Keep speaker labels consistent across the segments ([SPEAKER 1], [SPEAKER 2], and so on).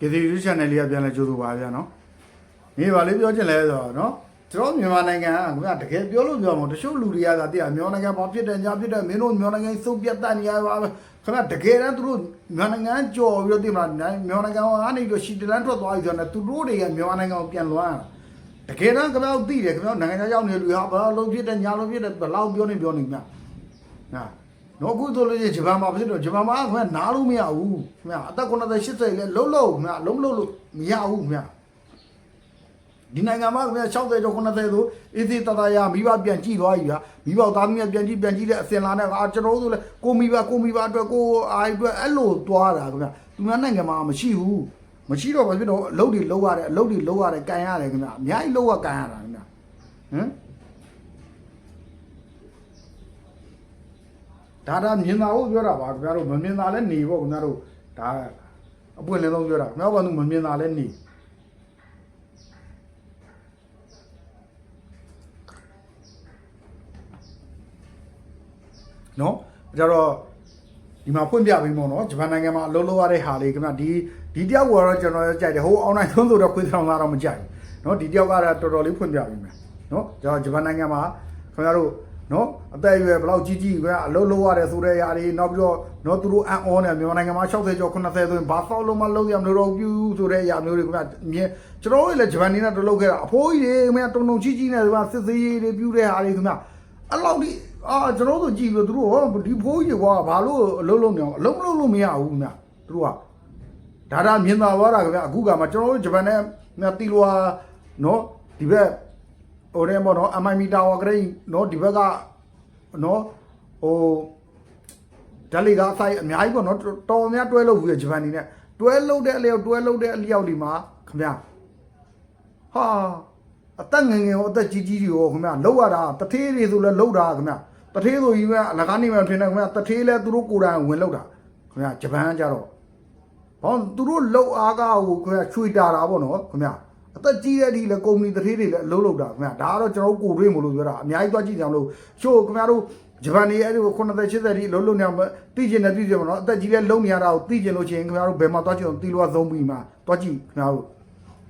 [SPEAKER 1] ကေတီ YouTube channel လေးကပြန်လဲကြိုးဆိုပါဗျာနော်နေပါလေးပြောချင်လဲဆိုတော့နော်ကျွန်တော်မြန်မာနိုင်ငံကခင်ဗျာတကယ်ပြောလို့ပြောမှာတချို့လူတွေကသာတည်းမြန်မာနိုင်ငံဘာဖြစ်တယ်ညာဖြစ်တယ်မင်းတို့မြန်မာနိုင်ငံစုပ်ပြတ်တတ်နေရပါပဲခင်ဗျာတကယ်တမ်းသူတို့မြန်မာနိုင်ငံကြော်ပြီးတော့တည်မလားမြန်မာနိုင်ငံကနေပြီးတော့ရှီတလန်ထွက်သွားပြီဆိုတော့သူတို့တွေကမြန်မာနိုင်ငံကိုပြန်လွှမ်းတကယ်တမ်းခင်ဗျားသိတယ်ခင်ဗျားနိုင်ငံခြားရောက်နေလူဟာဘာလို့ဖြစ်တယ်ညာလို့ဖြစ်တယ်ဘယ်လောက်ပြောနေပြောနေမြတ်ဟာ တော့အခုဆိုလို့ဂျပန်မှာဖြစ်တော့ဂျပန်မှာခင်ဗျားနားလို့မရဘူးခင်ဗျာအသက်90 80လဲလုံးလုံးခင်ဗျာလုံးလုံးလို့မရဘူးခင်ဗျာဒီနိုင်ငံမှာခင်ဗျာ60ကျော်90ဆိုအေးသေးတတရမိဘပြန်ကြည့်သွားပြီဗျာမိဘသားသမီးပြန်ကြည့်ပြန်ကြည့်တဲ့အစင်လာနဲ့အာကျွန်တော်တို့ဆိုလဲကိုမိဘကိုမိဘအတွက်ကိုအာအတွက်အဲ့လိုသွားတာခင်ဗျာသူများနိုင်ငံမှာမရှိဘူးမရှိတော့ဘာဖြစ်တော့အလုပ်တွေလုပ်ရတယ်အလုပ်တွေလုပ်ရတယ်ကန်ရတယ်ခင်ဗျာအများကြီးလုပ်ရကန်ရတာခင်ဗျာဟမ် ဒါဒါမြင်တာကိုပြောတာပါခင်ဗျားတို့မမြင်တာလဲနေပေါ့ခင်ဗျားတို့ဒါအပွင့်လင်းဆုံးပြောတာခင်ဗျားဘာလို့မမြင်တာလဲနေနော်ကြတော့ဒီမှာဖွင့်ပြပေးမို့နော်ဂျပန်နိုင်ငံမှာအလုပ်လုပ်ရတဲ့ဟာလေးခင်ဗျဒီဒီတယောက်ကတော့ကျွန်တော်ကြိုက်တယ်ဟိုအွန်လိုင်းသုံးဆိုတော့ခွေးဆောင်သားတော့မကြိုက်ဘူးနော်ဒီတယောက်ကတော့တော်တော်လေးဖွင့်ပြပေးမယ်နော်ကျွန်တော်ဂျပန်နိုင်ငံမှာခင်ဗျားတို့ နော်အသက်အရွယ်ဘယ်လောက်ကြီးကြီးခင်ဗျာအလုပ်လုပ်ရတယ်ဆိုတဲ့ຢာတွေနောက်ပြီးတော့နော်သူတို့အန်အောနဲ့မြန်မာနိုင်ငံမှာ60ကျော်90ဆိုရင်ဘာသောက်လုံးမလုပ်ရမလို့တော့ပြူဆိုတဲ့ຢာမျိုးတွေခင်ဗျာမြင်ကျွန်တော်တို့လည်းဂျပန်နေနဲ့တလုပ်ခဲ့တာအဖိုးကြီးတွေခင်ဗျာတုံတုံကြီးကြီးနဲ့ဒီမှာစစ်စေးရေးတွေပြူတဲ့ဟာတွေခင်ဗျာအဲ့လောက်ဒီအာကျွန်တော်တို့ကြည့်ပြီးသူတို့ဟောဒီဖိုးကြီးကွာဘာလို့အလုံးလုံးမြောင်အလုံးမလုံးလို့မရဘူးခင်ဗျာသူတို့ကဒါဒါမြင်သာသွားတာခင်ဗျာအခုကမှကျွန်တော်တို့ဂျပန်နဲ့မြတ်တီလွာနော်ဒီဘက် ဟိုတဲ့ပေါ့နော် MI မီတာဝါဂရိတ်နော်ဒီဘက်ကနော်ဟိုဓာတ်လေကအဆိုင်အများကြီးပေါ့နော်တော်တော်များတွဲလို့ဘူးရဂျပန်နေနဲ့တွဲလို့တဲ့အလျောက်တွဲလို့တဲ့အလျောက်ဒီမှာခင်ဗျာဟာအသက်ငယ်ငယ်ရောအသက်ကြီးကြီးတွေရောခင်ဗျာလောက်ရတာတထေးတွေဆိုလဲလောက်တာခင်ဗျာတထေးဆိုကြီးကအလကားနေမှထင်တယ်ခင်ဗျာတထေးလဲသူတို့ကိုယ်တိုင်ဝင်လောက်တာခင်ဗျာဂျပန်ကကြတော့ဟောသူတို့လောက်အားကဟိုခင်ဗျာချွေတာတာပေါ့နော်ခင်ဗျာ အသက်ကြီးတဲ့ဒီလေကုမ္ပဏီတထေးတွေလည်းအလုပ်လုပ်တာခင်ဗျာဒါကတော့ကျွန်တော်တို့ကိုယ်တွေ့မလို့ပြောတာအများကြီးသွားကြည့်ကြအောင်လို့ရှို့ခင်ဗျားတို့ဂျပန်နေအဲ့ဒီ90 80ဒီလုံးလုံးနေမှာသိကျင်တယ်သိကျင်မှာနော်အသက်ကြီးလဲလုံးနေရတာကိုသိကျင်လို့ချင်းခင်ဗျားတို့ဘယ်မှာသွားကြည့်အောင်တီလွားသုံးပြီးမှာသွားကြည့်ခင်ဗျားတို့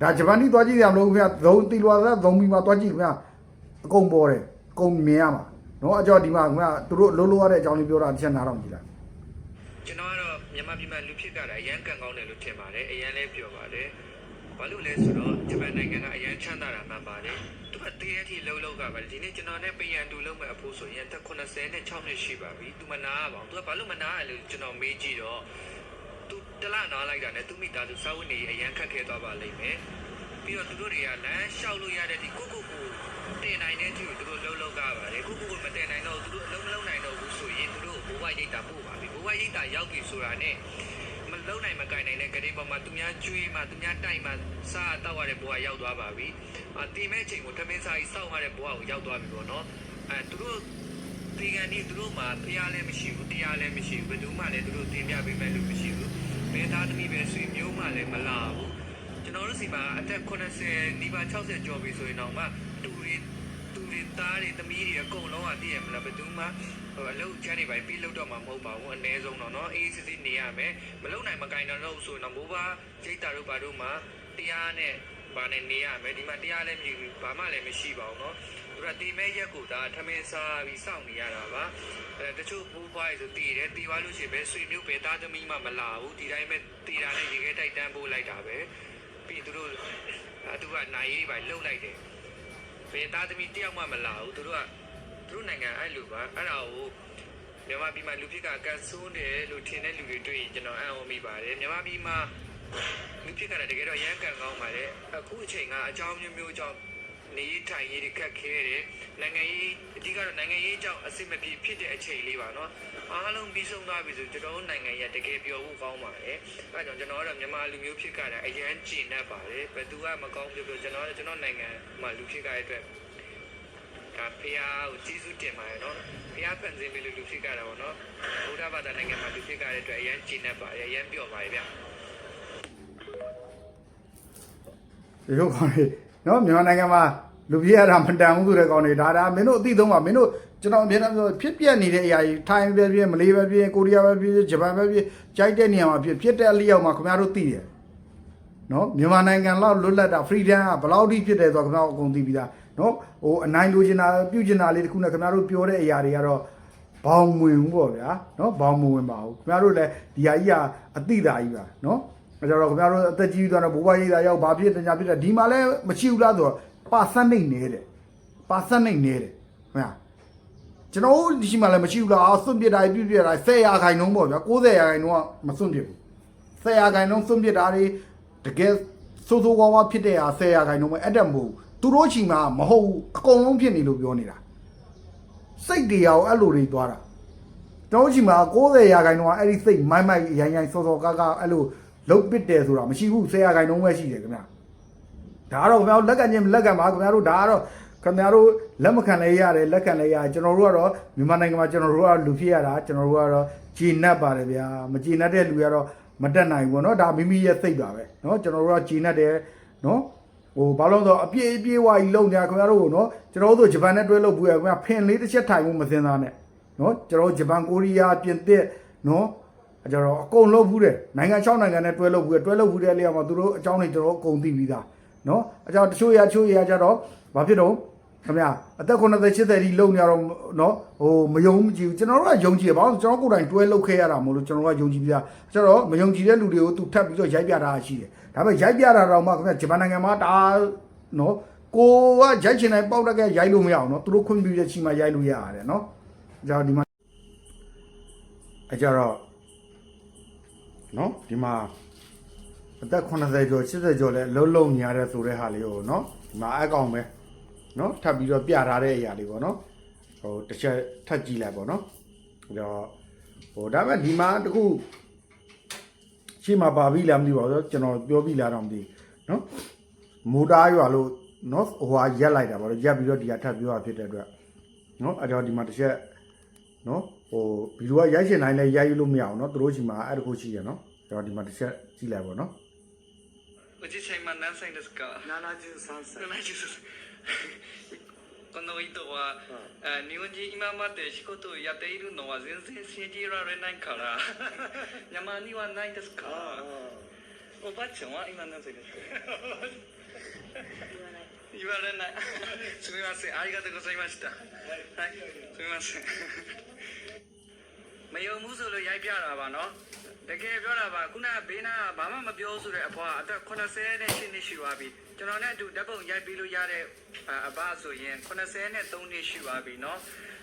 [SPEAKER 1] ဒါဂျပန်ကြီးသွားကြည့်ရမလို့ခင်ဗျာသုံးတီလွာသားသုံးပြီးမှသွားကြည့်ခင်ဗျာအကုန်ပေါ်တယ်အကုန်မြင်ရမှာနော်အကြောဒီမှာခင်ဗျာသူတို့လုံးလုံးရတဲ့အကြောင်းလေးပြောတာတစ်ချက်နားတော့ကြည့်လိုက်
[SPEAKER 2] ကျွန်တော်ကတော့မြန်မာပြည်မှာလူဖြစ်ကြတာအရန်ကန်ကောင်းတယ်လို့ထင်ပါတယ်အရန်လည်းပြောပါတယ် ဘာလို့လဲဆိုတော့ဂျပန်နိုင်ငံကအရန်ချမ်းသာတာမှန်ပါတယ်သူကတည်းအထိလှုပ်လှုပ်ကပါလေဒီနေ့ကျွန်တော်နဲ့ပယံတူလုံးမဲ့အဖိုးဆိုရင်တက်86နှစ်ရှိပါပြီသူမနာပါဘူးသူကဘာလို့မနာရလဲကျွန်တော်မေးကြည့်တော့သူတလနာလိုက်တာနဲ့သူမိသားစုစာဝတ်နေအရန်ခက်ခဲသွားပါလိမ့်မယ်ပြီးတော့သူတို့တွေကလမ်းလျှောက်လို့ရတဲ့ဒီကိုကိုကိုတင်နိုင်တဲ့အထိသူတို့လှုပ်လှုပ်ကပါတယ်ကိုကိုကိုမတင်နိုင်တော့သူတို့အလုံးမလုံးနိုင်တော့ဘူးဆိုရင်သူတို့ဘိုးဘွားရိတ်တာပို့ပါပြီဘိုးဘွားရိတ်တာရောက်ပြီဆိုတာနဲ့မ လုံးနိုင်မကင်နိုင်တဲ့ကလေးပေါ်မှာသူများကျွေးမှသူများတိုက်မှစားတောက်ရတဲ့ဘိုးကရောက်သွားပါပြီအတီမဲ့ချိန်ကိုထမင်းစားကြီးစောင့်ရတဲ့ဘိုးကိုရောက်သွားပြီပေါ့နော်အဲသူတို့ဒီကနေ့သူတို့မှာဖျားလည်းမရှိဘူးတရားလည်းမရှိဘူးဘယ်သူမှလည်းသူတို့တင်ပြပေးမယ်လို့မရှိဘူးဘယ်သားသမီးပဲဆွေမျိုးမှလည်းမလာဘူးကျွန်တော်တို့စီမှာအသက်80နီးပါး60ကျော်ပြီဆိုရင်တော့မှတူတွေတူတွေ သားတွေသမီးတွေအကုန်လုံးကတည်ရမလားဘယ်သူမှဟိုအလုပ်ချမ်းတွေပဲပြီးလောက်တော့မှာမဟုတ်ပါဘူးအနည်းဆုံးတော့เนาะအေးစစ်စစ်နေရမယ်မလုံနိုင်မကင်တော့ဆိုရင်တော့မိုးပါစိတ်တာတို့ဘာတို့မှတရားနဲ့ဘာနဲ့နေရမယ်ဒီမှာတရားလည်းမရှိဘူးဘာမှလည်းမရှိပါဘူးเนาะသူကတီမဲရက်ကိုဒါထမင်းစားပြီးစောင့်နေရတာပါအဲတချို့ဘူပွားရဆိုတည်တယ်တည်သွားလို့ရှိရင်ပဲဆွေမျိုးပဲသားသမီးမှမလာဘူးဒီတိုင်းပဲတည်တာနဲ့ရေခဲတိုက်တန်းပို့လိုက်တာပဲပြီးသူတို့အဲသူကနိုင်ရေးပါလှုပ်လိုက်တယ် ဘယ်သားသမီးတယောက်မှမလာဘူးသူတို့ကသူတို့နိုင်ငံအဲ့လိုပါအဲ့ဒါကိုမြန်မာပြည်မှာလူဖြစ်ကအကန့်ဆိုးတယ်လို့ထင်တဲ့လူတွေတွေ့ရင်ကျွန်တော်အံ့ဩမိပါတယ်မြန်မာပြည်မှာလူဖြစ်ကတကယ်တော့ရမ်းကန်ကောင်းပါတယ်အခုအချိန်ကအကြောင်းမျိုးမျိုးကြောင့်နေထိုင်ရေးတွေခက်ခဲတယ်နိုင်ငံရေးအဓိကတော့နိုင်ငံရေးကြောင့်အဆင်မပြေဖြစ်တဲ့အချိန်လေးပါနော် အားလုံးပြီးဆုံးသွားပြီဆိုကျွန်တော်နိုင်ငံရဲ့တကယ်ပြောဖို့ကောင်းပါတယ်အဲကြောင့်ကျွန်တော်ကတော့မြန်မာလူမျိုးဖြစ်ကြတာအရန်ကျင်တတ်ပါတယ်ဘယ်သူကမကောင်းပြောပြောကျွန်တော်ကျွန်တော်နိုင်ငံမှာလူဖြစ်ကြတဲ့အတွက်ဒါဖះကိုကျေးဇူးတင်ပါတယ်နော်ဖះဖန်ဆင်းပြီးလူလူဖြစ်ကြတာပေါ့နော်ဘုရားဘာသာနိုင်ငံမှာလူဖြစ်ကြတဲ့အတွက်အရန်ကျင်တတ်ပါတယ်အရန်ပြော့ပါတယ်ဗျ
[SPEAKER 1] ဒီလိုကောင်းနေနော်မြန်မာနိုင်ငံမှာလူပြည့်ရတာမတန်ဘူးဆိုတဲ့ကောင်းနေဒါဒါမင်းတို့အသိဆုံးပါမင်းတို့ ကျွန်တော်အမြဲတမ်းပြောဖြစ်ပြက်နေတဲ့အရာကြီးထိုင်းပဲဖြစ်မလေးပဲဖြစ်ကိုရီးယားပဲဖြစ်ဂျပန်ပဲဖြစ်ကြိုက်တဲ့နေရာမှာဖြစ်ဖြစ်တဲ့အလျောက်မှာခင်ဗျားတို့သိတယ်နော်မြန်မာနိုင်ငံလောက်လွတ်လပ်တာ freedom ကဘယ်လောက်ထိဖြစ်တယ်ဆိုတော့ခင်ဗျားတို့အကုန်သိပြီးသားနော်ဟိုအနိုင်လိုချင်တာပြုချင်တာလေးတစ်ခုနဲ့ခင်ဗျားတို့ပြောတဲ့အရာတွေကတော့ဘောင်မဝင်ဘူးပေါ့ဗျာနော်ဘောင်မဝင်ပါဘူးခင်ဗျားတို့လည်းဒီဟာကြီးကအတိတာကြီးပါနော်အဲကြတော့ခင်ဗျားတို့အသက်ကြီးသွားတော့ဘိုးဘွားကြီးသားရောက်ဘာဖြစ်တညာဖြစ်တယ်ဒီမှာလည်းမရှိဘူးလားဆိုတော့ပါစနိတ်နေတယ်ပါစနိတ်နေတယ်ခင်ဗျာ ကျွန်တော်တို့ဒီရှိမှလည်းမရှိဘူးလားအာစွန့်ပစ်တာပြည့်ပြည့်တာ10ရာခိုင်နှုန်းပေါ့ဗျာ90ရာခိုင်နှုန်းကမစွန့်ပစ်ဘူး10ရာခိုင်နှုန်းစွန့်ပစ်တာတွေတကယ်စိုးစိုးဝါးဝါဖြစ်တဲ့ဟာ10ရာခိုင်နှုန်းပဲအဲ့တက်မဟုတ်ဘူးသူတို့ချီမှာမဟုတ်ဘူးအကုန်လုံးဖြစ်နေလို့ပြောနေတာစိတ်တရားကိုအဲ့လိုတွေသွားတာကျွန်တော်တို့ချီမှာ90ရာခိုင်နှုန်းကအဲ့ဒီစိတ်မိုင်းမိုက်ရိုင်းရိုင်းစောစောကားကားအဲ့လိုလုတ်ပစ်တယ်ဆိုတာမရှိဘူး10ရာခိုင်နှုန်းပဲရှိတယ်ခင်ဗျာဒါကတော့ခင်ဗျားတို့လက်ခံချင်းမလက်ခံပါခင်ဗျားတို့ဒါကတော့ ခင်ဗျားတို့လက်မခံလဲရတယ်လက်ခံလဲရတယ်ကျွန်တော်တို့ကတော့မြန်မာနိုင်ငံမှာကျွန်တော်တို့ကလူဖြစ်ရတာကျွန်တော်တို့ကတော့ဂျီနတ်ပါတယ်ဗျာမဂျီနတ်တဲ့လူကတော့မတက်နိုင်ဘူးเนาะဒါမိမိရဲ့စိတ်ပါပဲเนาะကျွန်တော်တို့ကဂျီနတ်တယ်เนาะဟိုဘာလို့လဲဆိုတော့အပြည့်အပြည့်ဝကြီးလုံနေတာခင်ဗျားတို့ကိုเนาะကျွန်တော်တို့ဂျပန်နဲ့တွဲလို့ဘူးရခင်ဗျာဖင်လေးတစ်ချက်ထိုင်မှုမစင်သားနဲ့เนาะကျွန်တော်တို့ဂျပန်ကိုရီးယားပြင်သစ်เนาะအကြတော့အကုန်လုံးဘူးတယ်နိုင်ငံ6နိုင်ငံနဲ့တွဲလို့ဘူးရတွဲလို့ဘူးတဲ့နေရာမှာသူတို့အကြောင်းတွေကျွန်တော်တို့အကုန်သိပြီးသား နော်အကြောင်းတချို့ရတချို့ရကြတော့ဘာဖြစ်တော့ ခင်ဗျာအသက်80 80ဒီလုံနေရတော့နော်ဟိုမယုံကြည်ဘူးကျွန်တော်တို့ကယုံကြည်တယ်ဘာလို့ကျွန်တော်ကိုယ်တိုင်တွဲလုပ်ခဲ့ရတာမဟုတ်လို့ကျွန်တော်တို့ကယုံကြည်ပြကျွန်တော်မယုံကြည်တဲ့လူတွေကိုသူထပ်ပြီးတော့ရိုက်ပြတာရှိတယ်ဒါပေမဲ့ရိုက်ပြတာတော့မှခင်ဗျာဂျပန်နိုင်ငံမှာဒါနော်ကိုကရိုက်ချင်တိုင်းပေါက်တက်ကရိုက်လို့မရအောင်နော်သူတို့ခွင့်ပြုတဲ့ချိန်မှာရိုက်လို့ရရတယ်နော်ကျွန်တော်ဒီမှာအကြတော့နော်ဒီမှာအသက်80ကျော်80ကျော်လဲလုံးလုံးညာရဲဆိုတဲ့ဟာလေးကိုနော်ဒီမှာအကောင်ပဲ နော်ထပ်ပြီးတော့ပြထားတဲ့အရာလေးပေါ့နော်ဟိုတစ်ချက်ထပ်ကြည့်လိုက်ပေါ့နော်အဲ့တော့ဟိုဒါပေမဲ့ဒီမှာတခုရှေ့မှာပါပြီလားမသိပါဘူးကျွန်တော်ပြောပြီလားတော့မသိနော်မိုတာရွာလို့နော်ဟိုဟာရက်လိုက်တာပါလို့ရက်ပြီးတော့ဒီဟာထပ်ပြောတာဖြစ်တဲ့အတွက်နော်အဲ့တော့ဒီမှာတစ်ချက်နော်ဟိုဗီဒီယိုကရိုက်ရှင်တိုင်းလည်းရိုက်လို့မရအောင်နော်သူတို့ချိန်မှာအဲ့တခုရှိရနော်ကျွန်တော်ဒီမှာတစ်ချက်ကြည့်လိုက်ပါတော့နော်အကြ
[SPEAKER 2] ည့်ချိန်မှာနန်းဆိုင်တဲ့စကားနာ
[SPEAKER 3] နာချ
[SPEAKER 2] င်း
[SPEAKER 3] ဆန်း
[SPEAKER 2] ဆန်းနာနာချင်းဆန်း この人は、あ日本人今まで仕事をやっているのは全然信じられないから山にはないですかおばあちゃんは今何歳ですか言われないすみませんありがとうございましたはいすみませんမယုံမှုဆိုလို့ရိုက်ပြတာပါနော်တကယ်ပြောတာပါခုနကဘေးနာကဘာမှမပြောဆိုတဲ့အဖွာအသက်80နဲ့8နှစ်ရှိသွားပြီ ကျွန်တော်နဲ့အတူဓာတ်ပုံရိုက်ပြီးလို့ရတဲ့အဘဆိုရင်80နဲ့3နှစ်ရှိသွားပြီနော်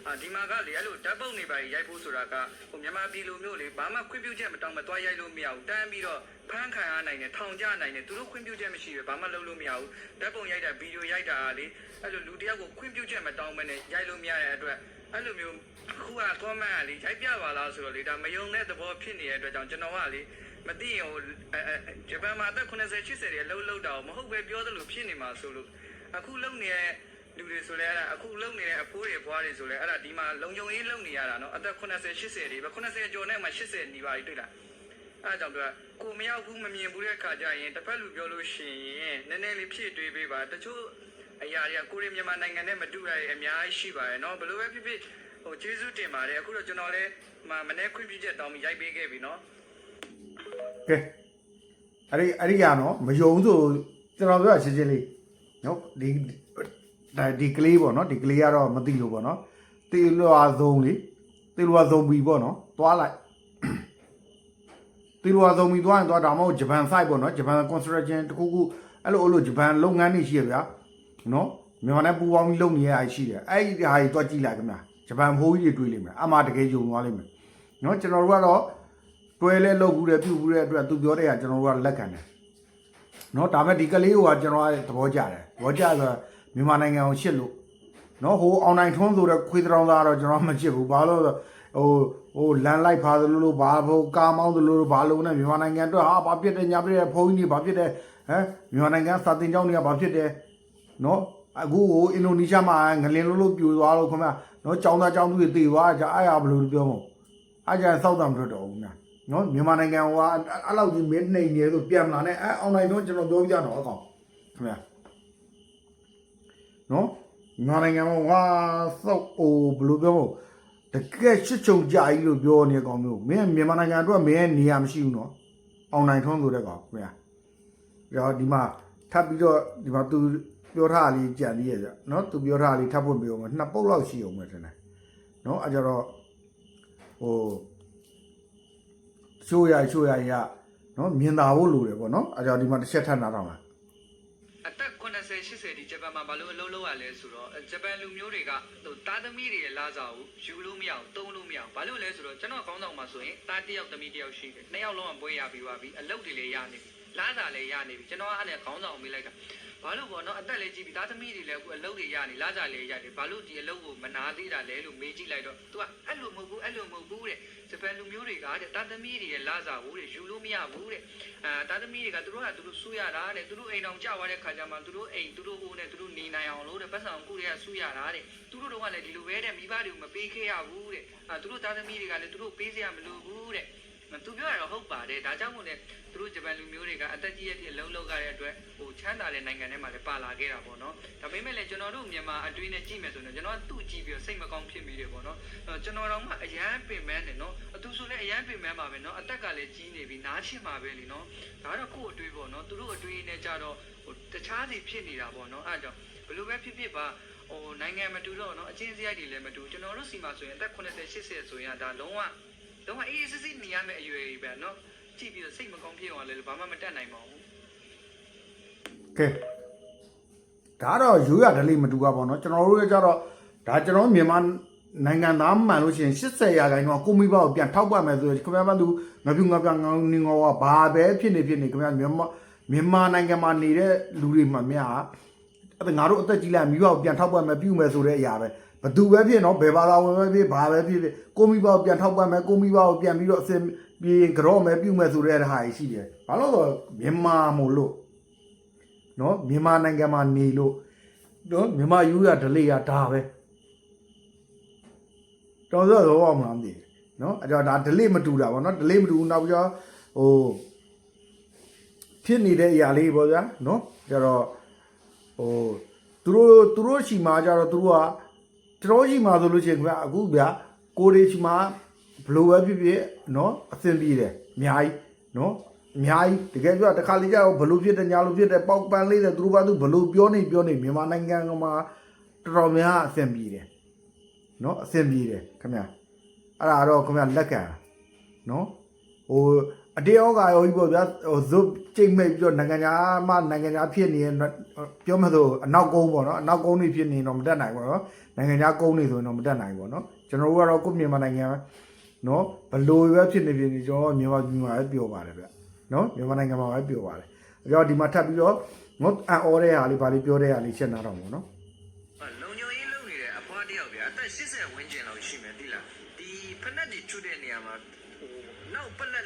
[SPEAKER 2] အာဒီမှာကလေအဲ့လိုဓာတ်ပုံတွေပါရိုက်ဖို့ဆိုတာကဟိုမြန်မာပြည်လိုမျိုးလေဘာမှခွင့်ပြုချက်မတောင်းမသွားရိုက်လို့မရဘူးတန်းပြီးတော့ဖမ်းခံရနိုင်တယ်ထောင်ကျနိုင်တယ်သူတို့ခွင့်ပြုချက်မရှိဘူးဘာမှလုပ်လို့မရဘူးဓာတ်ပုံရိုက်တာဗီဒီယိုရိုက်တာကလေအဲ့လိုလူတစ်ယောက်ကိုခွင့်ပြုချက်မတောင်းမနဲ့ရိုက်လို့မရတဲ့အတွက်အဲ့လိုမျိုးခုက comment ကလေရိုက်ပြပါလားဆိုတော့လေဒါမယုံတဲ့သဘောဖြစ်နေတဲ့အတွက်ကြောင့်ကျွန်တော်ကလေ မသိရင်ဟိုအဲအဲဂျပန်မှာအသက်80 80တွေလှုပ်လှုပ်တာကိုမဟုတ်ပဲပြောသလိုဖြစ်နေမှာဆိုလို့အခုလုံနေတဲ့လူတွေဆိုလဲအဲ့ဒါအခုလုံနေတဲ့အဖိုးတွေဘွားတွေဆိုလဲအဲ့ဒါဒီမှာလုံုံရေးလုံနေရတာနော်အသက်80 80တွေပဲ80ကျော်နဲ့မှ80နီးပါးကြီးတွေ့လားအဲ့ဒါကြောင့်ပြောကိုမရောက်ဘူးမမြင်ဘူးတဲ့ခါကျရင်တစ်ဖက်လူပြောလို့ရှိရင်နည်းနည်းလေးဖြည့်တွေးပေးပါတချို့အရာတွေကကိုရီးမြန်မာနိုင်ငံနဲ့မတူရတဲ့အများကြီးရှိပါတယ်နော်ဘယ်လိုပဲဖြစ်ဖြစ် ဟိုကျေးဇူးတင်ပါတယ်အခုတော့ကျွန်တော်လည်းမမနေ့ခွင့်ပြုချက်တောင်းပြီးရိုက်ပေးခဲ့ပြီเนาะ
[SPEAKER 1] ကဲအဲ့ဒီအဲ့ဒီကနော်မယုံဆိုကျွန်တော်ပြောရှင်းရှင်းလေးနော်ဒီဒါဒီကလေးပေါ့နော်ဒီကလေးကတော့မသိလို့ပေါ့နော်တေလွာသုံးလေတေလွာသုံးပြီပေါ့နော်သွားလိုက်တေလွာသုံးပြီသွားရင်သွားဒါမှမဟုတ်ဂျပန် site ပေါ့နော်ဂျပန် construction တခုခုအဲ့လိုအဲ့လိုဂျပန်လုပ်ငန်းတွေရှိရဗျာနော်မြန်မာနဲ့ပူပေါင်းပြီးလုပ်နေရတာရှိတယ်အဲ့ဒီဟာကြီးသွားကြည့်လိုက်ခင်ဗျာဂျပန်ဖိုးကြီးတွေတွေးလိမ့်မယ်အမှတကယ်ယုံသွားလိမ့်မယ်နော်ကျွန်တော်တို့ကတော့ တွဲလဲလုပ်ဘူးတယ်ပြုတ်ဘူးတဲ့အတွက်သူပြောတဲ့ကကျွန်တော်တို့ကလက်ခံတယ်เนาะဒါပေမဲ့ဒီကလေးကကျွန်တော်ကသဘောကျတယ်သဘောကျဆိုမြန်မာနိုင်ငံကိုရှစ်လို့เนาะဟိုအောင်နိုင်ထွန်းဆိုတဲ့ခွေးတောင်သားတော့ကျွန်တော်မချစ်ဘူးဘာလို့လဲဟိုဟိုလန်လိုက်ဖာသလိုလိုဘာဘိုကာမောင်းသလိုလိုဘာလို့နဲ့မြန်မာနိုင်ငံအတွက်ဟာဘာဖြစ်တယ်ညာဖြစ်တယ်ဖုန်းကြီးတွေဘာဖြစ်တယ်ဟမ်မြန်မာနိုင်ငံစာတင်ကျောင်းတွေကဘာဖြစ်တယ်เนาะအခုဟိုအင်ဒိုနီးရှားမှာငလင်လို့လို့ပြိုသွားလို့ခင်ဗျာเนาะကျောင်းသားကျောင်းသူတွေတည်သွားကြအားရဘယ်လိုပြောမလဲအားကြစောက်တာမထွက်တော့ဘူးညာ နော်မြန်မာနိုင်ငံကအဲ့လောက်ကြီးမင်းနှိမ်နေဆိုပြန်လာနဲ့အဲအွန်လိုင်းတော့ကျွန်တော်ပြောပြကြတော့အကောင်ခင်ဗျာနော်မြန်မာနိုင်ငံမှာဝါစောက်အိုဘယ်လိုပြောမလဲတကယ်ချစ်ချုံကြကြီးလို့ပြောနေကောင်မျိုးမင်းမြန်မာနိုင်ငံအတွက်မင်းရဲ့နေရာမရှိဘူးနော်အွန်လိုင်းထုံးဆိုတဲ့ကောင်ခင်ဗျာရောဒီမှာထပ်ပြီးတော့ဒီမှာသူပြောထားတာလေးကြံသေးရဲ့ဗျနော်သူပြောထားတာလေးထပ်ဖွင့်ပြအောင်မယ်နှစ်ပုတ်လောက်ရှိအောင်မယ်ထင်တယ်နော်အဲကြတော့ဟို ချိုးရချိုးရရနော်မြင်သာဖို့လိုတယ်ပေါ့နော်အဲကြောင့်ဒီမှာတစ်ချက်ထပ်နာတော့မှာ
[SPEAKER 2] အသက်80 80ဒီဂျပန်မှာဘာလို့အလုပ်လုပ်ရလဲဆိုတော့ဂျပန်လူမျိုးတွေကဟိုတာသမီတွေရဲ့လာစားကိုယူလို့မရအောင်တုံးလို့မရအောင်ဘာလို့လဲဆိုတော့ကျွန်တော်ကောင်းဆောင်မှာဆိုရင်တာတစ်ယောက်သမီးတစ်ယောက်ရှိတယ်နှစ်ယောက်လုံးကပွဲရပြီးသွားပြီအလုပ်တွေလည်းရနေပြီလာစားလည်းရနေပြီကျွန်တော်ကအဲ့ဒါခေါင်းဆောင်မေးလိုက်တာ ဘာလို့ပေါ့နော်အသက်လည်းကြီးပြီတာသမီတွေလည်းအခုအလုပ်တွေရနေလာစားလည်းရတယ်ဘာလို့ဒီအလုပ်ကိုမနာသေးတာလဲလို့မေးကြည့်လိုက်တော့ तू ကအဲ့လိုမဟုတ်ဘူးအဲ့လိုမဟုတ်ဘူးတဲ့ဂျပန်လူမျိုးတွေကတဲ့တာသမီတွေရဲ့လာစားကိုတဲ့ယူလို့မရဘူးတဲ့အာတာသမီတွေကသူတို့ကသူတို့ဆူရတာတဲ့သူတို့အိမ်အောင်ကြွားတဲ့ခါကျမှသူတို့အိမ်သူတို့အိုးနဲ့သူတို့နေနိုင်အောင်လို့တဲ့ပတ်စံကိုတွေကဆူရတာတဲ့သူတို့တော့ကလည်းဒီလိုပဲတဲ့မိဘတွေကိုမပေးခဲ့ရဘူးတဲ့အာသူတို့တာသမီတွေကလည်းသူတို့ပေးစရာမလိုဘူးတဲ့ သူပြောရတော့ဟုတ်ပါတယ်ဒါကြောင့်မို့လဲသူတို့ဂျပန်လူမျိုးတွေကအသက်ကြီးရတဲ့အလုံးလောက်ရတဲ့အတွက်ဟိုချမ်းသာတဲ့နိုင်ငံထဲမှာလည်းပါလာခဲ့တာပေါ့နော်ဒါပေမဲ့လည်းကျွန်တော်တို့မြန်မာအတွင်းနဲ့ကြည့်မယ်ဆိုရင်ကျွန်တော်ကသူ့ကြည့်ပြီးတော့စိတ်မကောင်းဖြစ်မိတယ်ပေါ့နော်အဲကျွန်တော်တော့မှအရန်ပင်ပန်းတယ်နော်အတူဆိုလည်းအရန်ပင်ပန်းပါပဲနော်အသက်ကလည်းကြီးနေပြီနားချင်ပါပဲလीနော်ဒါတော့ကိုယ့်အတွေးပေါ့နော်သူတို့အတွေးနဲ့ကြတော့ဟိုတခြားစီဖြစ်နေတာပေါ့နော်အဲဒါကြောင့်ဘယ်လိုပဲဖြစ်ဖြစ်ပါဟိုနိုင်ငံမတူတော့နော်အချင်းစရိုက်တွေလည်းမတူကျွန်တော်တို့စီမှာဆိုရင်အသက်80 80ဆိုရင်ဒါလုံးဝ လုံးဝအေးစစ်စစ်နေရမယ့်အရွယ်ကြီးပဲနော်ကြည့်ပြီးတော့စိတ်မကောင်းဖြစ်အောင်လည်းဘာမှမတတ်နိုင်ပါဘူး
[SPEAKER 1] ကဲဒါတော့ရိုးရဒလိမတူတာပေါ့နော်ကျွန်တော်တို့ကကြတော့ဒါကျွန်တော်မြန်မာနိုင်ငံသားမှန်လို့ရှိရင်80ရာခိုင်နှုန်းကိုမိဘကိုပြန်ထောက်ပံ့မယ်ဆိုတော့ခင်ဗျားမသူငါပြူငါပြငောင်းနေငောကဘာပဲဖြစ်နေဖြစ်နေခင်ဗျားမြန်မာမြန်မာနိုင်ငံမှာနေတဲ့လူတွေမှမြားအဲ့ဒါငါတို့အသက်ကြီးလာမိဘကိုပြန်ထောက်ပံ့မယ်ပြုမယ်ဆိုတဲ့အရာပဲ ဘသူပဲဖြစ်နော်ဘယ်ဘာသာဝင်ပဲဖြစ်ဘာပဲဖြစ်ဖြစ်ကိုမိဘကိုပြန်ထောက်ပံ့မယ်ကိုမိဘကိုပြန်ပြီးတော့အစင်ပြေရင်ကြော့မယ်ပြုမယ်ဆိုတဲ့ဟာကြီးရှိတယ်ဘာလို့လဲဆိုတော့မြန်မာမို့လို့နော်မြန်မာနိုင်ငံမှာနေလို့နော်မြန်မာယူရဒလေးရဒါပဲတော်စောတော့အောင်မလားမသိဘူးနော်အဲ့တော့ဒါဒလေးမတူတာဗောနော်ဒလေးမတူဘူးနောက်ပြီးတော့ဟိုဖြစ်နေတဲ့အရာလေးပေါ့ဗျာနော်ကျတော့ဟိုသူတို့သူတို့ရှိမှာကျတော့သူတို့က ကျွန်တော်ရှိမှာဆိုလို့ရှိရင်ခင်ဗျအခုဗျာကိုရီရှိမှာဘလိုပဲဖြစ်ဖြစ်နော်အဆင်ပြေတယ်အများကြီးနော်အများကြီးတကယ်ပြောတခါလေကြာဘလို့ဖြစ်တယ်ညာလို့ဖြစ်တယ်ပေါက်ပန်းလေးတယ်သူတို့ဘာသူဘလို့ပြောနေပြောနေမြန်မာနိုင်ငံမှာတော်တော်များအဆင်ပြေတယ်နော်အဆင်ပြေတယ်ခင်ဗျအဲ့ဒါတော့ခင်ဗျလက်ခံနော်ဟို အတေယောဂါရောကြီးပေါ့ဗျာဟိုဇုတ်ကျိတ်မိတ်ပြီးတော့နိုင်ငံသားမှနိုင်ငံသားဖြစ်နေရင်ပြောမှဆိုအနောက်ကုန်းပေါ့နော်အနောက်ကုန်းတွေဖြစ်နေတော့မတက်နိုင်ဘူးနော်နိုင်ငံသားကုန်းတွေဆိုရင်တော့မတက်နိုင်ဘူးနော်ကျွန်တော်တို့ကတော့ကိုမြန်မာနိုင်ငံနော်ဘလို့ပဲဖြစ်နေဖြစ်နေကျွန်တော်မြန်မာပြည်မှာပဲပြောပါတယ်ဗျနော်မြန်မာနိုင်ငံမှာပဲပြောပါတယ်။ကြောဒီမှာထပ်ပြီးတော့ငေါအန်အော်တဲ့ဟာလေးဗာလေးပြောတဲ့ဟာလေးချက်နာတော့မို့နော်
[SPEAKER 2] လုံညုံရေးလုပ်နေတဲ့အဖွားတယောက်ဗျာအသက်80ဝန်းကျင်လောက်ရှိမယ်တိလားဒီဖက်နက်တွေချွတ်တဲ့နေရာမှာဟိုနောက်ပက်လက်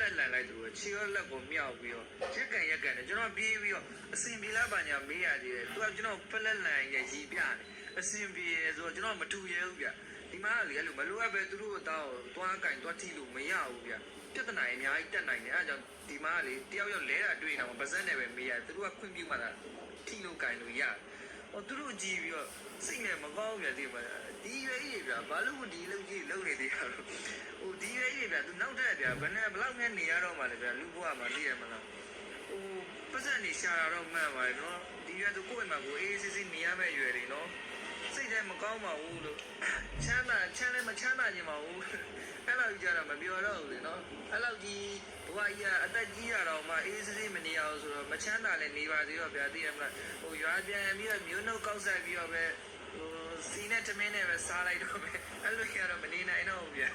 [SPEAKER 2] လက်ကိုပက်လက်လန်လိုက်သူခြေရောလက်ကိုမြောက်ပြီးတော့ရက်ကန်ရက်ကန်နဲ့ကျွန်တော်ပြေးပြီးတော့အစင်ပြေလားပါညာမေးရသေးတယ်သူကကျွန်တော်ပက်လက်လန်ရဲ့ရီပြတယ်အစင်ပြေဆိုတော့ကျွန်တော်မတူရဲဘူးဗျာဒီမှာလေအဲ့လိုမလိုအပ်ပဲသူတို့တော့တွားကင်တွားထိလို့မရဘူးဗျာပြဿနာအများကြီးတက်နိုင်တယ်အဲဒါကြောင့်ဒီမှာလေတယောက်ယောက်လဲတာတွေ့နေတာပါဇက်နဲ့ပဲမေးရသူတို့ကခွင့်ပြုမှသာထိလို့ကင်လို့ရတယ် ဟိုသူတို့ကြည့်ပြီးတော့စိတ်နဲ့မကောင်းပြန်သေးပါဒီရွယ်ကြီးတွေဗျာဘာလို့ဒီလုံကြီးလုံနေသေးတာလို့ဟိုဒီရွယ်ကြီးတွေဗျာသူနောက်တဲ့ဗျာဘယ်နဲ့ဘလောက်နဲ့နေရတော့မှလဲဗျာလူဘဝမှာသိရမလားဟိုပတ်စံနေရှာတာတော့မှန်ပါတယ်နော်ဒီရွယ်သူကိုယ့်အိမ်မှာကိုအေးအေးဆေးဆေးနေရမယ့်ရွယ်တွေနော်စိတ်ထဲမကောင်းပါဘူးလို့ချမ်းသာချမ်းလည်းမချမ်းသာခြင်းပါဘူး အဲ့လောက်ကြီးကြတော့မပြောတော့ဘူးလေနော်အဲ့လောက်ကြီးဘဝကြီးကအသက်ကြီးရတော့မှအေးဆေးဆေးမနေရအောင်ဆိုတော့မချမ်းသာလည်းနေပါသေးတော့ဗျာသိရမလားဟိုရွာပြန်ပြီးတော့မျိုးနှုတ်ကောက်ဆက်ပြီးတော့ပဲဟိုစီနဲ့တမင်းနဲ့ပဲစားလိုက်တော့ပဲအဲ့လိုကြီးကတော့မနေနိုင်တော့ဘူးဗျာ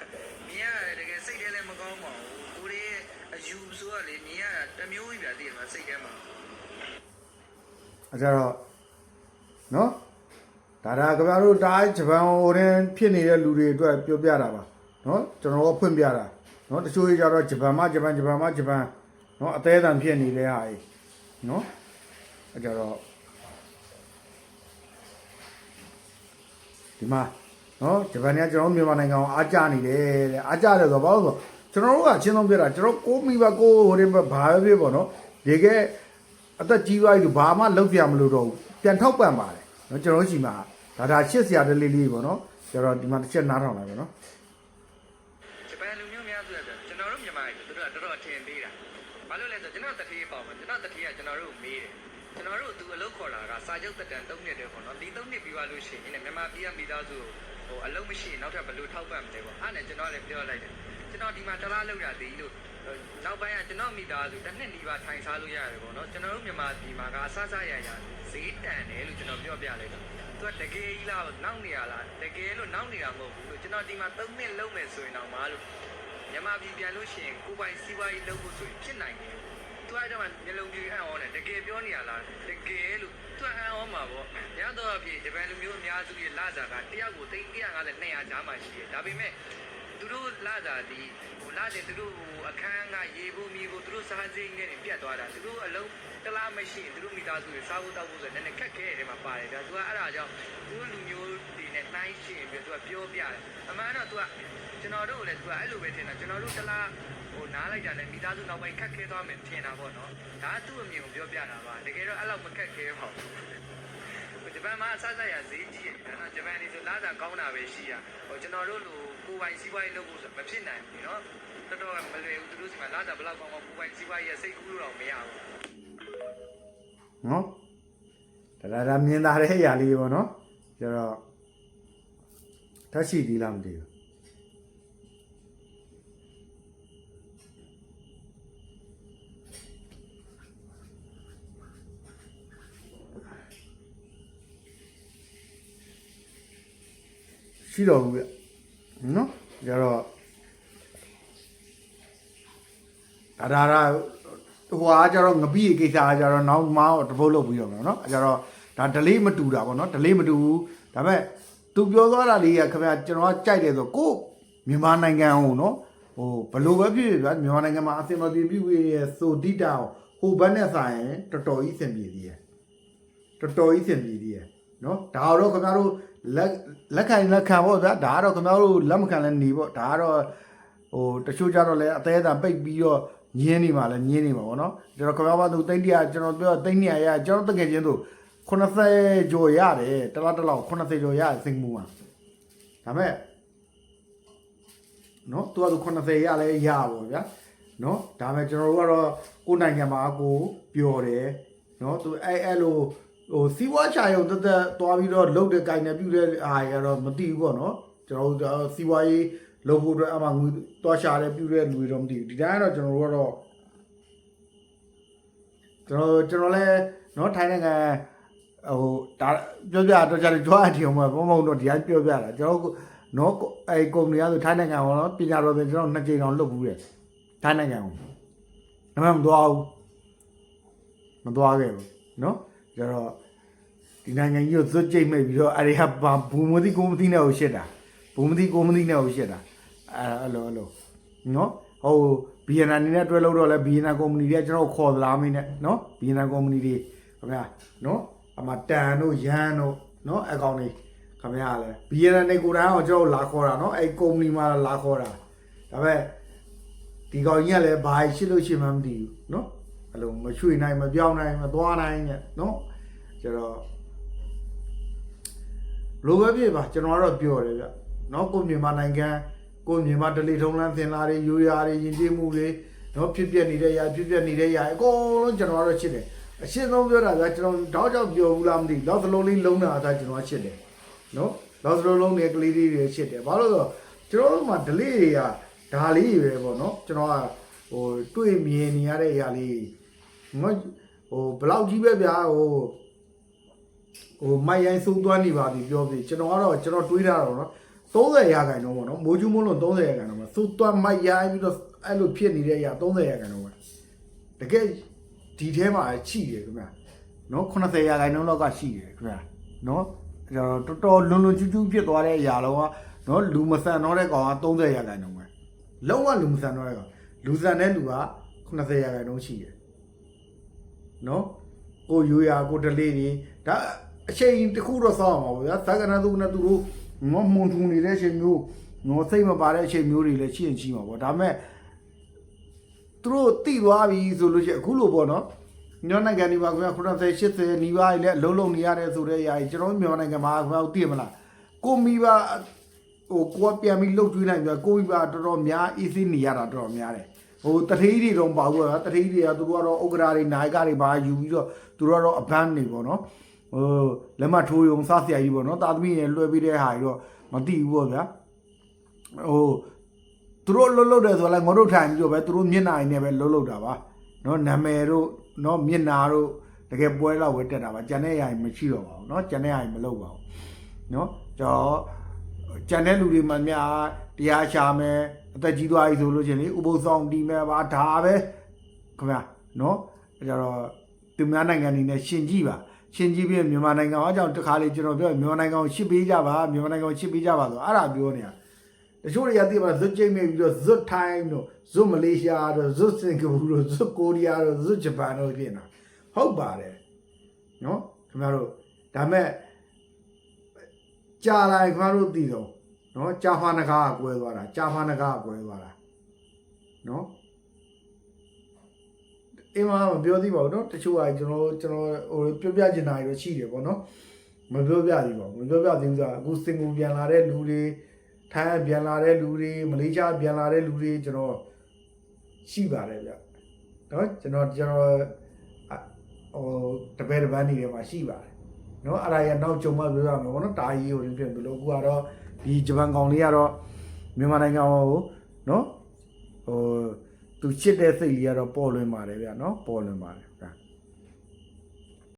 [SPEAKER 2] မြင်ရတယ်တကယ်စိတ်ထဲလည်းမကောင်းပါဘူးကိုလေးအယူဆိုတော့လေမြင်ရတာတစ်မျိုးကြီးဗျာသိရမလားစိတ်ထဲမှာ
[SPEAKER 1] အဲကြတော့နော်ဒါဒါခင်ဗျားတို့ဒါဂျပန်ဟိုရင်ဖြစ်နေတဲ့လူတွေအတွက်ပြောပြတာပါ နော်ကျွန်တော်ကဖွင့်ပြတာနော်တချို့ကြီးကြတော့ဂျပန်မှာဂျပန်ဂျပန်မှာဂျပန်နော်အသေးအံဖြစ်နေတဲ့ဟာကြီးနော်အဲကြတော့ဒီမှာနော်ဂျပန်ကကျွန်တော်မြန်မာနိုင်ငံကိုအားကြနေတယ်တဲ့အားကြတယ်ဆိုတော့ဘာလို့ဆိုကျွန်တော်တို့ကအချင်းဆုံးပြတာကျွန်တော်ကိုမိဘကိုဟိုရင်ဘာပဲဖြစ်ပေါ့နော်ဒီကအသက်ကြီးသွားပြီဘာမှလုပ်ပြမလို့တော့ဘူးပြန်ထောက်ပံ့ပါတယ်နော်ကျွန်တော်ရှိမှာဒါဒါရှစ်ဆရာတလေးလေးပေါ့နော်ကျွန်တော်ဒီမှာတစ်ချက်နားထောင်လိုက်ပါနော်
[SPEAKER 2] ဂျပန်လူမျိုးများဆိုရတော့ကျွန်တော်တို့မြန်မာတွေဆိုသူတို့ကတော်တော်အထင်သေးတာဘ ဘာလို့လဲဆိုတော့ကျွန်တော်တတိယပေါ့မှာကျွန်တော်တတိယကျွန်တော်တို့မေးတယ်ကျွန်တော်တို့သူအလုပ်ခေါ်လာက စာချုပ်တက်တန်3နှစ်တည်းပေါ့နော်ဒီ3နှစ်ပြီးသွားလို့ရှိရင်မြန်မာပြည်ကမိသားစုဟိုအလုပ်မရှိရင်နောက်ထပ်ဘယ်လိုထောက်ပံ့မလဲပေါ့အဲ့နဲ့ကျွန်တော်လည်းပြောလိုက်တယ်ကျွန်တော်ဒီမှာတလားလောက်ရသေးလို့နောက်ပိုင်းကကျွန်တော်မိသားစုတစ်နှစ်နီးပါးထိုင်စားလို့ရတယ်ပေါ့နော်ကျွန်တော်တို့မြန်မာပြည်မှာကအဆအဆရရဈေးတန်တယ်လို့ကျွန်တော်ပြောပြလိုက်တာသူကတကယ်ကြီးလားနောက်နေရလားတကယ်လို့နောက်နေတာမဟုတ်ဘူးလို့ကျွန်တော်ဒီမှာ3နှစ်လုံးမယ်ဆိုရင်တော့မလို့မြန်မာပြည်ပြန်လို့ရှိရင်ကိုယ်ပိုင်စီးပွားရေးလုပ်ဖို့ဆိုရင်ဖြစ်နိုင် တယ်။သူအဲ့တော့မျိုးလုံးပြေအံ့ဩတယ်တကယ်ပြောနေရလားတကယ်လို့သူအံ့ဩမှာပေါ့။ရတော့အဖြစ်ဂျပန်လူမျိုးအများစုရဲ့လာစာကတယောက်ကို350 200ကြားမှရှိတယ်။ဒါပေမဲ့သူတို့လာစာဒီဟိုလာတဲ့သူတို့ဟိုအခန်းကရေဘူးမီဘူးသူတို့စားစိမ်းနဲ့ပြတ်သွားတာသူတို့အလုံးတလားမရှိရင်သူတို့မိသားစုတွေစားဖို့တောက်ဖို့ဆိုတော့နည်းနည်းခက်ခဲတယ်မှာပါတယ်ဗျာသူကအဲ့ဒါကြောင့်သူတို့လူမျိုးတွေနဲ့နှိုင်းရှင်ပြီးသူကပြောပြတယ်အမှန်တော့သူကကျွန်တော်တို့လည်းသူကအဲ့လိုပဲထင်တာကျွန်တော်တို့တလား ဟိုနားလိုက်တာနဲ့မိသားစုနောက်ပိုင်းခက်ခဲသွားမယ်ထင်တာပေါ့နော်ဒါကသူ့အမြင်ကိုပြောပြတာပါတကယ်တော့အဲ့လောက်မခက်ခဲပါဘူးဂျပန်မှာအဆဆရဈေးကြီးတယ်နော်ဂျပန်နေဆိုလာတာကောင်းတာပဲရှိရဟိုကျွန်တော်တို့လိုကိုယ်ပိုင်စီးပွားရေးလုပ်ဖို့ဆိုမဖြစ်နိုင်ဘူးနော်တော်တော်မလွယ်ဘူးသူတို့စီမှာလာတာဘယ်လောက်ကောင်းကောင်းကိုယ်ပိုင်စီးပွားရေးရဲ့စိတ်ကူးလို့တော့မရဘူး
[SPEAKER 1] နော်ဒါဒါဒါမြင်သာတဲ့အရာလေးပေါ့နော်ကျတော့ထပ်ရှိသေးလားမသိဘူး ရှိတော့ဘူးဗျနော်ကျတော့ဒါဒါဒါဟိုဟာကျတော့ငပိကိစ္စကကျတော့နောက်မှတပုတ်လုပ်ပြီးတော့မယ်နော်အဲကျတော့ဒါ delay မတူတာပေါ့နော် delay မတူဘူးဒါပေမဲ့သူပြောသွားတာလေးကခင်ဗျာကျွန်တော်ကကြိုက်တယ်ဆိုကိုမြန်မာနိုင်ငံအောင်နော်ဟိုဘလို့ပဲဖြစ်ဖြစ်ဗျာမြန်မာနိုင်ငံမှာအစင်မပြေပြည့်ဝရဲ့ဆိုတိတာဟိုဘက်နဲ့ဆိုင်တော်တော်ကြီးအဆင်ပြေသေးတယ်တော်တော်ကြီးအဆင်ပြေသေးတယ်နော်ဒါတော့ခင်ဗျားတို့ လက်လက်ခံလက်ခံပေါ့ဗျာဒါကတော့ခင်ဗျားတို့လက်မခံလဲနေပေါ့ဒါကတော့ဟိုတချို့ကြတော့လဲအသေးအံပိတ်ပြီးတော့ညင်းနေမှာလဲညင်းနေမှာပေါ့နော်ကျွန်တော်ခင်ဗျားဘာသူတိတ်တရကျွန်တော်ပြောတိတ်နေရရကျွန်တော်တကယ်ချင်းသူ80ကျော်ရတယ်တလားတလောက်80ကျော်ရတယ်စိတ်မူမှာဒါမဲ့နော်သူကသူ80ရလဲရပါဗျာနော်ဒါမဲ့ကျွန်တော်တို့ကတော့ကိုယ်နိုင်ငံမှာကိုပျော်တယ်နော်သူအဲအဲ့လို ဟိုစီးပွားချရုံတက်တက်သွားပြီးတော့လုတ်တဲ့ကြိုင်နေပြုတဲ့အားရတော့မသိဘူးပေါ့နော်ကျွန်တော်တို့စီးပွားရေးလုပ်ဖို့အတွက်အမှငွေသွားရှာတယ်ပြုတဲ့လူတွေတော့မသိဘူးဒီတိုင်းကတော့ကျွန်တော်တို့ကတော့ကျွန်တော်ကျွန်တော်လည်းနော်ထိုင်းနိုင်ငံဟိုဒါပြောပြတော့ကြတယ်ကြွားအတီအောင်မှာဘုံဘုံတော့ဒီတိုင်းပြောပြတာကျွန်တော်နော်အဲကုမ္ပဏီကဆိုထိုင်းနိုင်ငံဟောနော်ပညာတော်တွေကျွန်တော်နှစ်ကြိမ်အောင်လုပ်ဘူးတဲ့ထိုင်းနိုင်ငံကိုဒါမှမသွားဘူးမသွားခဲ့ဘူးနော်ကျတော့ ဒီနိုင်ငံကြီးကိုဇွတ်ကြိတ်မိတ်ပြီးတော့အဲဒီဟာဘာဘူမသိကိုမသိနဲ့ကိုရှစ်တာဘူမသိကိုမသိနဲ့ကိုရှစ်တာအဲအဲ့လိုအဲ့လိုနော်ဟိုဘီယန်နာနေနဲ့တွဲလို့တော့လဲဘီယန်နာကုမ္ပဏီတွေကကျွန်တော်ခေါ်သလားမင်းနဲ့နော်ဘီယန်နာကုမ္ပဏီတွေခင်ဗျာနော်အမတန်တို့ရန်တို့နော်အကောင့်တွေခင်ဗျာလဲဘီယန်နာနေကိုယ်တိုင်အောင်ကျွန်တော်လာခေါ်တာနော်အဲကုမ္ပဏီမှာလာခေါ်တာဒါပေမဲ့ဒီကောင်ကြီးကလည်းဘာရှိလို့ရှိမှမသိဘူးနော်အဲ့လိုမရွှေ့နိုင်မပြောင်းနိုင်မသွားနိုင်နဲ့နော်ကျတော့ လိုပဲဖြစ်ပါကျွန်တော်ကတော့ပြောတယ်ဗျနော်ကိုမြန်မာနိုင်ငံကိုမြန်မာဒလီထုံးလန်းသင်လာတွေရိုးရာတွေယဉ်ကျေးမှုတွေနော်ဖြစ်ပြနေတဲ့ຢာဖြစ်ပြနေတဲ့ຢာအကုန်လုံးကျွန်တော်ကတော့ချစ်တယ်အရှင်းဆုံးပြောတာကကျွန်တော်တောက်ကြောက်ပြောဘူးလားမသိလောက်သလုံးလေးလုံးတာဒါကျွန်တော်ချစ်တယ်နော်လောက်သလုံးလုံးတွေကလေးလေးတွေချစ်တယ်ဘာလို့လဲဆိုတော့ကျွန်တော်တို့မှာ delay တွေကဒါလေးတွေပဲပေါ့နော်ကျွန်တော်ကဟိုတွေ့မြင်နေရတဲ့အရာလေးငါဟိုဘလောက်ကြီးပဲဗျာဟို ဟိုမိုက်ရိုင်းသုံးသွမ်းနေပါပြီပြောပြီကျွန်တော်ကတော့ကျွန်တော်တွေးထားတော့နော်30ရာခိုင်နှုန်းပေါ့နော်မိုးကျူးမိုးလုံး30ရာခိုင်နှုန်းပဲသုံးသွမ်းမိုက်ရိုင်းပြီးတော့အဲ့လိုဖြစ်နေတဲ့အရာ30ရာခိုင်နှုန်းပဲတကယ်ဒီထဲမှာချိတယ်ခင်ဗျာနော်80ရာခိုင်နှုန်းလောက်ကရှိတယ်ခင်ဗျာနော်အဲ့တော့တော်တော်လွန်လွန်ကျူးကျူးဖြစ်သွားတဲ့အရာလောကနော်လူမဆန်တော့တဲ့ကောင်က30ရာခိုင်နှုန်းပဲလုံးဝလူမဆန်တော့တဲ့ကောင်လူဆန်တဲ့လူက80ရာခိုင်နှုန်းရှိတယ်နော်ကိုယူရာကိုဒလေးတွေဒါ အချိန်တစ်ခုတော့စောင့်အောင်ပါဗျာသက္ကနာသူနဲ့သူတို့ငေါမွန်ထူနေတဲ့အချိန်မျိုးငေါစိတ်မပါတဲ့အချိန်မျိုးတွေလည်းရှိရင်ရှိမှာပေါ့ဒါပေမဲ့သူတို့တိသွားပြီဆိုလို့ရှိရင်အခုလိုပေါ့နော်ညောနိုင်ငံဒီမှာခင်ဗျာ90 80နီးပါးလည်းအလုံးလုံးနေရတယ်ဆိုတဲ့အရာကြီးကျွန်တော်မြန်မာနိုင်ငံမှာခင်ဗျာသိရမလားကိုမိဘဟိုကိုကပြန်ပြီးလှုပ်ကျွေးနိုင်ပြီကိုမိဘတော်တော်များ easy နေရတာတော်တော်များတယ်ဟိုတထေးတွေတော့မပါဘူးကွာတထေးတွေကသူတို့ကတော့ဥက္ကရာတွေနာယကတွေပါယူပြီးတော့သူတို့ကတော့အဘန်းနေပေါ့နော် ဟိုလက်မထိုးယုံစားဆရာကြီးပေါ့နော်တာသမီးရလွှဲပြီးတဲ့ဟာကြီးတော့မသိဘူးပေါ့ဗျာဟိုသူတို့လှုပ်လှုပ်တယ်ဆိုတော့လည်းငါတို့ထိုင်ပြီးတော့ပဲသူတို့မျက်နှာရည်နဲ့ပဲလှုပ်လှုပ်တာပါနော်နာမည်တို့နော်မျက်နှာတို့တကယ်ပွဲလောက်ပဲတက်တာပါကြံတဲ့ຢာကြီးမရှိတော့ပါဘူးနော်ကြံတဲ့ຢာကြီးမလုပ်ပါဘူးနော်ကျွန်တော်ကြံတဲ့လူတွေမှများတရားရှာမယ်အသက်ကြီးသွားပြီဆိုလို့ချင်းလေဥပုသ်ဆောင်တီးမယ်ပါဒါပဲခင်ဗျာနော်အဲကြတော့သူများနိုင်ငံနေနဲ့ရှင်ကြည့်ပါ ရှင်ကြည့်ပြီးမြန်မာနိုင်ငံအကြောင်းတစ်ခါလေကျွန်တော်ပြောမြန်မာနိုင်ငံကိုရှစ်ပေးကြပါမြန်မာနိုင်ငံကိုရှစ်ပေးကြပါဆိုအဲ့ဒါပြောနေတာတချို့တွေကသိပါဇွတ်ကျိတ်မဲ့ပြီးတော့ဇွတ်ထိုင်းတို့ဇွတ်မလေးရှားတို့ဇွတ်စင်ကာပူတို့ဇွတ်ကိုရီးယားတို့ဇွတ်ဂျပန်တို့ဖြစ်နေတာဟုတ်ပါတယ်နော်ခင်ဗျားတို့ဒါမဲ့ကြာလာရင်ခင်ဗျားတို့သိတော့နော်ကြာဖာနဂါကကွဲသွားတာကြာဖာနဂါကကွဲသွားတာနော် အိမ်မှာမပြောသေးပါဘူးနော်တချို့ကကျွန်တော်ကျွန်တော်ဟိုပြောပြချင်တာတွေရှိတယ်ပေါ့နော်မပြောပြသေးပါဘူးမပြောပြသေးဘူးဆိုတာအခုစင်ကာပူပြန်လာတဲ့လူတွေထိုင်းပြန်လာတဲ့လူတွေမလေးရှားပြန်လာတဲ့လူတွေကျွန်တော်ရှိပါတယ်ဗျနော်ကျွန်တော်ကျွန်တော်ဟိုတပည့်တစ်ပန်းနေတယ်မှာရှိပါတယ်နော်အဲ့ဒါရနောက်ကြုံမှပြောရမှာပေါ့နော်တာကြီးကိုပြင်ပြီးလို့အခုကတော့ဒီဂျပန်ကောင်လေးကတော့မြန်မာနိုင်ငံကိုနော်ဟို သူချစ်တဲ့စိတ်လေးကတော့ပေါ်လွင်ပါတယ်ဗျာနော်ပေါ်လွင်ပါတယ်